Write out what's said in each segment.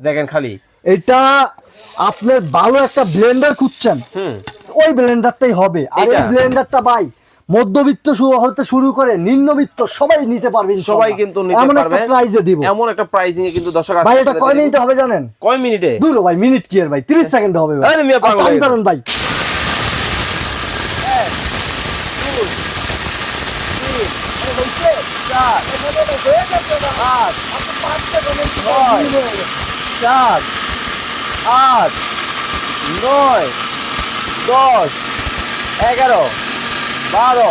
দেখেন খালি এটা আপনার ভালো একটা ব্লেন্ডার খুঁজছেন ওই ব্লেন্ডারটাই হবে আর এই ব্লেন্ডারটা ভাই মধ্যবিত্ত শুরু হতে শুরু করে নিম্নবিত্ত সবাই নিতে পারবে সবাই কিন্তু নিতে এমন একটা প্রাইজে দিব এমন একটা প্রাইজিং এ কিন্তু দর্শক ভাই এটা কয়। মিনিটে হবে জানেন কয় মিনিটে দূর ভাই মিনিট কি আর ভাই 30 সেকেন্ড হবে ভাই আরে মিয়া পাগল টাইম হয়ে গেছে। ধরেন চার আট নয় দশ এগারো বারো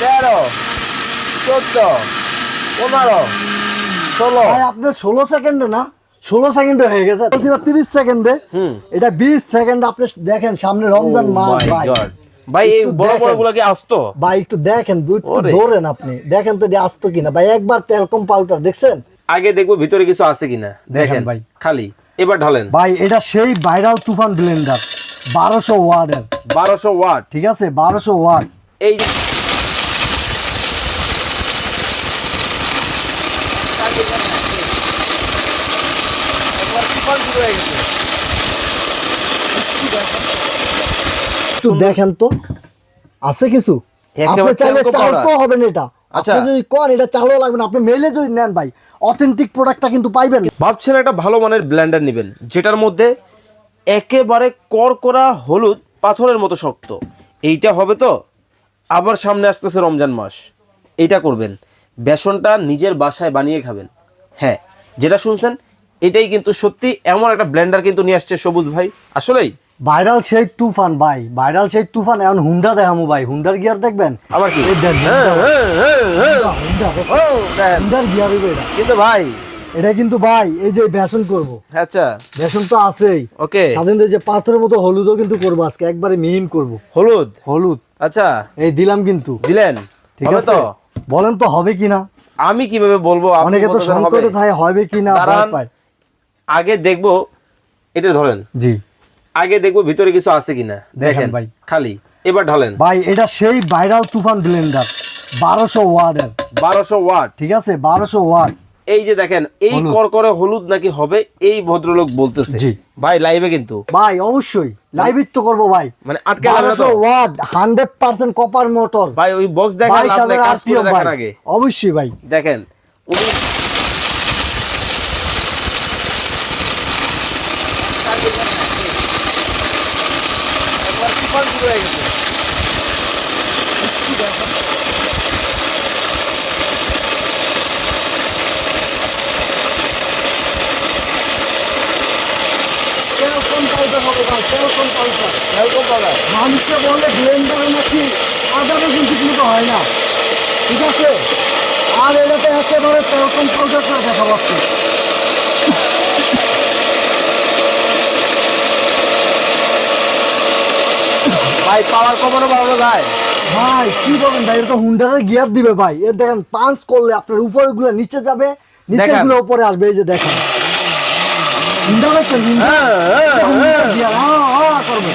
তেরো চোদ্দ পনেরো ষোলো। ভাই আপনার 16 সেকেন্ডে না? 16 সেকেন্ডে হয়ে গেছে। তিরিশ সেকেন্ডে। এটা 20 সেকেন্ড আপনি দেখেন সামনে রমজান Oh মাস ভাই. ভাই এই বড় বড় দেখেন। কি আসতো? ভাই একটু দেখেন দুই একটু ধরেন আপনি। দেখেন তো এটা আসতো কিনা। ভাই একবার তেলকম পাউডার দেখছেন? আগে দেখব ভিতরে কিছু আছে কিনা। দেখেন ভাই। খালি। এবার ঢালেন। ভাই এটা সেই ভাইরাল তুফান ব্লেন্ডার বারোশো ওয়ার্ডের বারোশো ওয়াট। ঠিক আছে? বারোশো ওয়ার্ড এই যে দেখেন তো। আছে কিছু? আপনি চাইলে চালতেও powder। হবে না এটা। আচ্ছা। যদি কন এটা চালও লাগবে না। আপনি মেলে যদি নেন ভাই অথেন্টিক প্রোডাক্টটা কিন্তু পাইবেন। ভাবছেন একটা ভালো মানের ব্লেন্ডার নেবেন যেটার মধ্যে একেবারে করকরা হলুদ পাথরের মতো শক্ত। এইটা হবে তো আবার সামনে আসতেছে রমজান মাস। এইটা করবেন। বেসনটা নিজের বাসায় বানিয়ে খাবেন। হ্যাঁ যেটা শুনছেন এটাই কিন্তু সত্যি এমন একটা ব্লেন্ডার কিন্তু নিয়ে আসছে সবুজ ভাই। আসলেই ভাইরাল সেই তুফান ভাই ভাইরাল সেই তুফান এখন হুন্ডা দেখামু ভাই হুন্ডার গিয়ার দেখবেন? আবার কি? দেন, হ্যাঁ, হ্যাঁ, হ্যাঁ, হুন্ডার গিয়ার কিন্তু ভাই। এটা কিন্তু ভাই এই যে বেসন করব। আচ্ছা। বেসন তো আছেই। ওকে। সাধারণত যে পাথরের মতো হলুদও কিন্তু করব আজকে একবারে মিহিম করব। হলুদ? হলুদ। আচ্ছা। এই দিলাম কিন্তু। দিলেন? ঠিক আছে? বলেন তো হবে কিনা? আমি কীভাবে বলব? অনেকে তো। সংকটে থাকে হবে কিনা। আগে দেখব এটা ধরেন। জি। আগে দেখব ভিতরে কিছু আছে কিনা। দেখেন ভাই। খালি। এবার ঢালেন। ভাই এটা সেই ভাইরাল তুফান ব্লেন্ডার বারোশো ওয়ার্ডের বারোশো ওয়াট। ঠিক আছে বারোশো ওয়ার্ড এই যে দেখেন এই। করকরে হলুদ নাকি হবে এই ভদ্রলোক বলতেছে। ভাই লাইভে কিন্তু। ভাই অবশ্যই। লাইভ তো করব ভাই। মানে আটকে বারোশো তো? হান্ড্রেড পার্সেন্ট কপার মোটর ভাই ওই বক্স দেখেন কাজ করে আরপিএম আগে। অবশ্যই ভাই। দেখেন উনি কেরকম পাউডার হবে ভাই কেরকম পাউডার এরকম পাবে মানুষকে বলে ব্লেন্ডারে নাকি? আদারও কিন্তু কিন্তু হয় না। ঠিক আছে? আর এটাতে একেবারে তেরকম পাউডার করে দেখা পাচ্ছে। ভাই পাওয়ার কমানো বাড়ানো যায় ভাই কি বলেন ভাই? এটা হুন্ডারের গিয়ার দিবে ভাই। এ দেখেন পাঞ্চ করলে আপনার নিচে যাবে দেখান। গুলো উপরে আসবে এই যে দেখেন। হুন্ডা দেখছেন হুন্ডা। হ্যাঁ, হ্যাঁ, হুন্ডা গিয়ার হ্যাঁ হ্যাঁ করবে।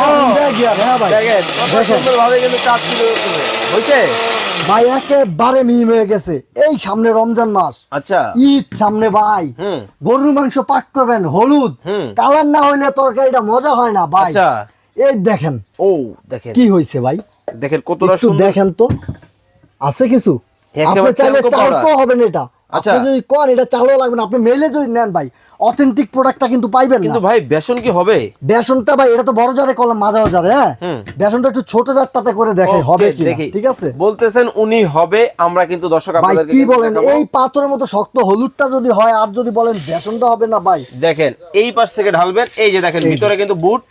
হুন্ডা গিয়ার হ্যাঁ ভাই। দেখেন কত দেখেন। সুন্দর ভাবে কিন্তু চাপ শুরু হয়েছে? ভাই একেবারে মিম হয়ে গেছে। এই সামনে রমজান মাস। আচ্ছা। ঈদ সামনে ভাই। গরুর মাংস পাক করবেন হলুদ। কালার না হইলে তরকারিটা মজা হয় না ভাই। আচ্ছা। এই দেখেন। ও দেখেন। কি হয়েছে ভাই? দেখেন কতটা সুন্দর। দেখেন তো। আছে কিছু? আপনি চাইলে হবে না এটা। আচ্ছা। যদি কন এটা চালও লাগবে না। আপনি মেলে যদি নেন ভাই অথেন্টিক প্রোডাক্টটা কিন্তু পাইবেন না। কিন্তু ভাই বেসন কি হবে? বেসনটা ভাই এটা তো বড় জারে মাঝা জারে হ্যাঁ? বেসনটা একটু ছোট জারটাতে করে দেখে হবে কি ঠিক আছে? বলতেছেন উনি হবে আমরা কিন্তু দর্শক ভাই কি বলেন। এই পাথরের মতো শক্ত হলুদটা যদি হয় আর যদি বলেন বেসনটা হবে না ভাই। দেখেন এই পাশ থেকে ঢালবেন এই যে দেখেন ভিতরে কিন্তু বুট।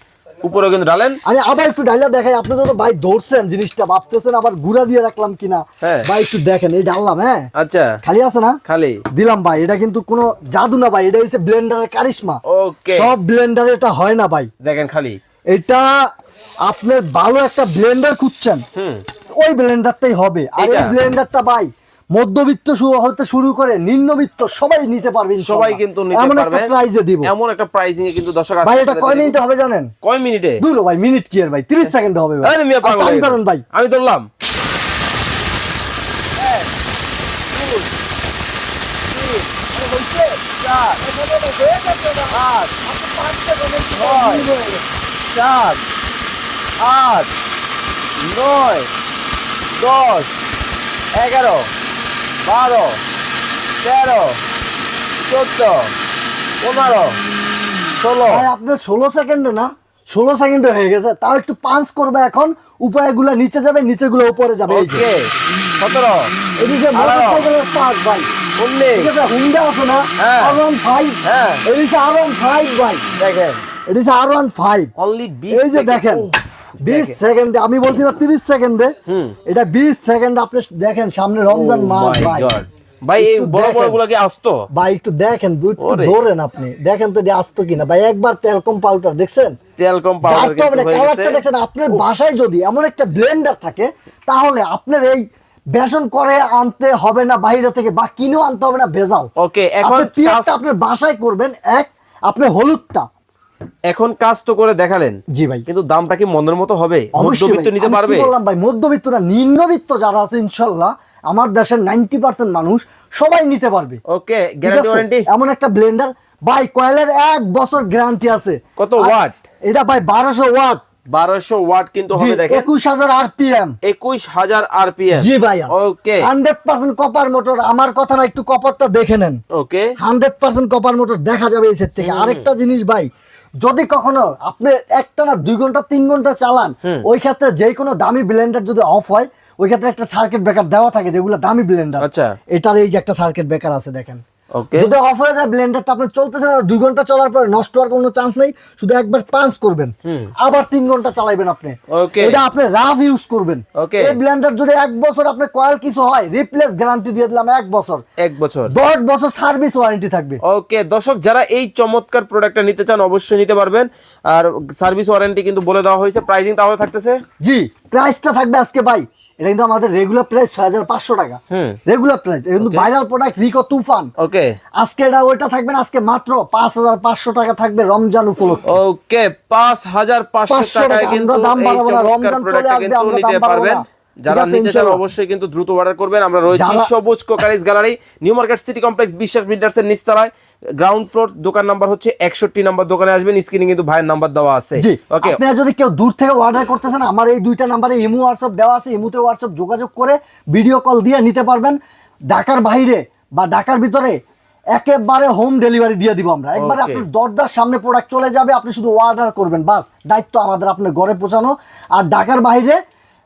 উপরে কিন্তু ঢালেন। আমি আবার একটু ডাইলা দেখাই আপনি তো ভাই ধরছেন জিনিসটা ভাবতেছেন আবার গুড়া দিয়ে রাখলাম কিনা। হ্যাঁ। ভাই একটু দেখেন এই ডাললাম হ্যাঁ? আচ্ছা। খালি আছে না? খালি। দিলাম ভাই এটা কিন্তু কোনো জাদু না ভাই এটা হচ্ছে ব্লেন্ডারের কারিশমা। ওকে সব ব্লেন্ডারে এটা হয় না ভাই। দেখেন খালি। এটা আপনার ভালো একটা ব্লেন্ডার খুঁজছেন। হুম। ওই ব্লেন্ডারটাই হবে। আর এই ব্লেন্ডারটা ভাই মধ্যবিত্ত শুরু হতে শুরু করে নিম্নবিত্ত সবাই নিতে পারবে সবাই কিন্তু নিতে এমন একটা প্রাইজে দিব। এমন একটা প্রাইজিং এ কিন্তু দর্শক ভাই এটা কয় মিনিটে হবে জানেন? কয় মিনিটে? দূর ভাই মিনিট কি আর ভাই 30 সেকেন্ড হবে ভাই। আরে মিয়া পাগল টাইম হয়ে। ধরেন ভাই। আমি ধরলাম। চার আট নয় দশ এগারো। বারো তেরো চোদ্দ পনেরো ষোলো। আপনার ষোলো সেকেন্ডে না? ষোলো সেকেন্ডে হয়ে গেছে। তাও একটু পাঞ্চ করবে এখন। উপায়গুলো নিচে যাবে নিচেগুলো উপরে যাবে ওকে সতেরো এদিকে। মোটরসাইকেলের পার্ট ভাই। ঠিক আছে হুন্ডা আছে না। আর ওয়ান ফাইভ হ্যাঁ। এদিকে আর ওয়ান ফাইভ ভাই। দেখেন। এদিকে আর ওয়ান ফাইভ অনলি এই যে দেখেন। বিশ সেকেন্ডে আমি বলছি না তিরিশ সেকেন্ডে এটা বিশ সেকেন্ড আপনি দেখেন সামনে রমজান মাস ভাই। ভাই এই বড় বড়। গুলা কি আসতো। ভাই একটু দেখেন ওরে। ধরেন আপনি। দেখেন তো এটা আসতো কিনা। ভাই একবার তেল দেখছেন? তেল কম যার পাউডার মানে কালারটা দেখছেন আপনার বাসায় যদি এমন একটা ব্লেন্ডার থাকে তাহলে আপনার এই বেসন করে আনতে হবে না বাইরে থেকে বা কিনেও আনতে হবে না ভেজাল। ওকে এখন আপনি আপনার বাসায় করবেন এক আপনি হলুদটা এখন কাজ তো করে দেখালেন। জি ভাই। কিন্তু দামটা কি মনের মতো হবে? মধ্যবিত্ত নিতে পারবে? বললাম ভাই? মধ্যবিত্ত না নিম্নবিত্ত যারা আছে ইনশাল্লাহ আমার দেশের নাইনটি পার্সেন্ট মানুষ সবাই নিতে পারবে। ওকে গ্যারান্টি ওয়ারেন্টি এমন একটা ব্লেন্ডার ভাই কয়েলের এক বছর গ্যারান্টি আছে। কত ওয়াট? এটা ভাই বারোশো ওয়াট। বারোশো ওয়াট কিন্তু হবে দেখেন। একুশ হাজার আরপিএম। একুশ হাজার আরপিএম। জি ভাইয়া। Okay. Hundred percent copper motor আমার কথা না একটু কপারটা দেখে নেন। Okay. Hundred percent copper motor দেখা যাবে এই সেট থেকে। আরেকটা জিনিস ভাই যদি কখনো আপনি একটা না দুই ঘণ্টা তিন ঘণ্টা চালান ওই ক্ষেত্রে যে কোনো দামি ব্লেন্ডার যদি অফ হয় ওই ক্ষেত্রে একটা সার্কিট ব্রেকার দেওয়া থাকে যেগুলো দামি ব্লেন্ডার আচ্ছা। এটার এই যে একটা সার্কিট ব্রেকার আছে দেখেন। ওকে যদি অফ হয়ে যায় ব্লেন্ডারটা আপনি চলতেছে না দুই ঘণ্টা চলার পরে নষ্ট হওয়ার কোনো চান্স নেই শুধু একবার পাঞ্চ করবেন। আবার তিন ঘণ্টা চালাবেন আপনি। Okay. এটা আপনি রাফ ইউজ করবেন। Okay. এই ব্লেন্ডার যদি এক বছর আপনি কয়েল কিছু হয় রিপ্লেস গ্যারান্টি দিয়ে দিলাম এক বছর। এক বছর। দশ বছর সার্ভিস ওয়ারেন্টি থাকবে। ওকে দর্শক যারা এই চমৎকার প্রোডাক্টটা নিতে চান অবশ্যই নিতে পারবেন। আর সার্ভিস ওয়ারেন্টি কিন্তু বলে দেওয়া হয়েছে। প্রাইসিং তাহলে থাকতেছে? জি প্রাইসটা থাকবে আজকে ভাই এটা কিন্তু আমাদের রেগুলার প্রাইস ছয় হাজার পাঁচশো টাকা। রেগুলার প্রাইস এটা কিন্তু ভাইরাল প্রোডাক্ট রিকো তুফান ওকে আজকে এটা ওইটা থাকবে না আজকে মাত্র পাঁচ হাজার পাঁচশো টাকা থাকবে রমজান উপলক্ষে। ওকে পাঁচ হাজার পাঁচশো টাকা, কিন্তু দাম বাড়াবো না, রমজান চলে আসবে, আমরা দাম বাড়াবো না। যারা নিতে চান অবশ্যই কিন্তু দ্রুত অর্ডার করবেন। আমরা রয়েছি Sabuj crockeries gallery new market city complex Biswas বিল্ডার্সের নিচতলায়। গ্রাউন্ড ফ্লোর দোকান নাম্বার হচ্ছে একষট্টি নাম্বার দোকানে আসবেন স্ক্রিনে কিন্তু ভাইয়ের নাম্বার দেওয়া আছে। ওকে আপনারা যদি কেউ দূর থেকে অর্ডার করতেছেন আমার এই দুইটা নাম্বারে ইমো হোয়াটসঅ্যাপ দেওয়া আছে ইমুতে হোয়াটসঅ্যাপ যোগাযোগ করে ভিডিও কল দিয়ে নিতে পারবেন। ঢাকার বাইরে বা ঢাকার ভিতরে একেবারে হোম ডেলিভারি দিয়ে দিব আমরা। একবারে Okay. আপনার দরজার সামনে প্রোডাক্ট চলে যাবে আপনি শুধু অর্ডার করবেন বাস। দায়িত্ব আমাদের আপনার ঘরে পৌঁছানো। আর ঢাকার বাইরে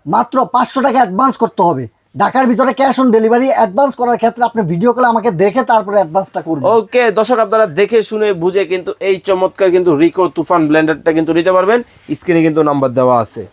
মাত্র পাঁচশো টাকা অ্যাডভান্স করতে হবে। ঢাকার ভিতরে ক্যাশ অন ডেলিভারি অ্যাডভান্স করার ক্ষেত্রে আপনি ভিডিও কলে আমাকে দেখে তারপরে অ্যাডভান্সটা করবেন। ওকে দর্শক, আপনারা দেখে শুনে বুঝে কিন্তু এই চমৎকার কিন্তু রিকো তুফান ব্লেন্ডারটা কিন্তু নিতে পারবেন। স্ক্রিনে কিন্তু নাম্বার দেওয়া আছে।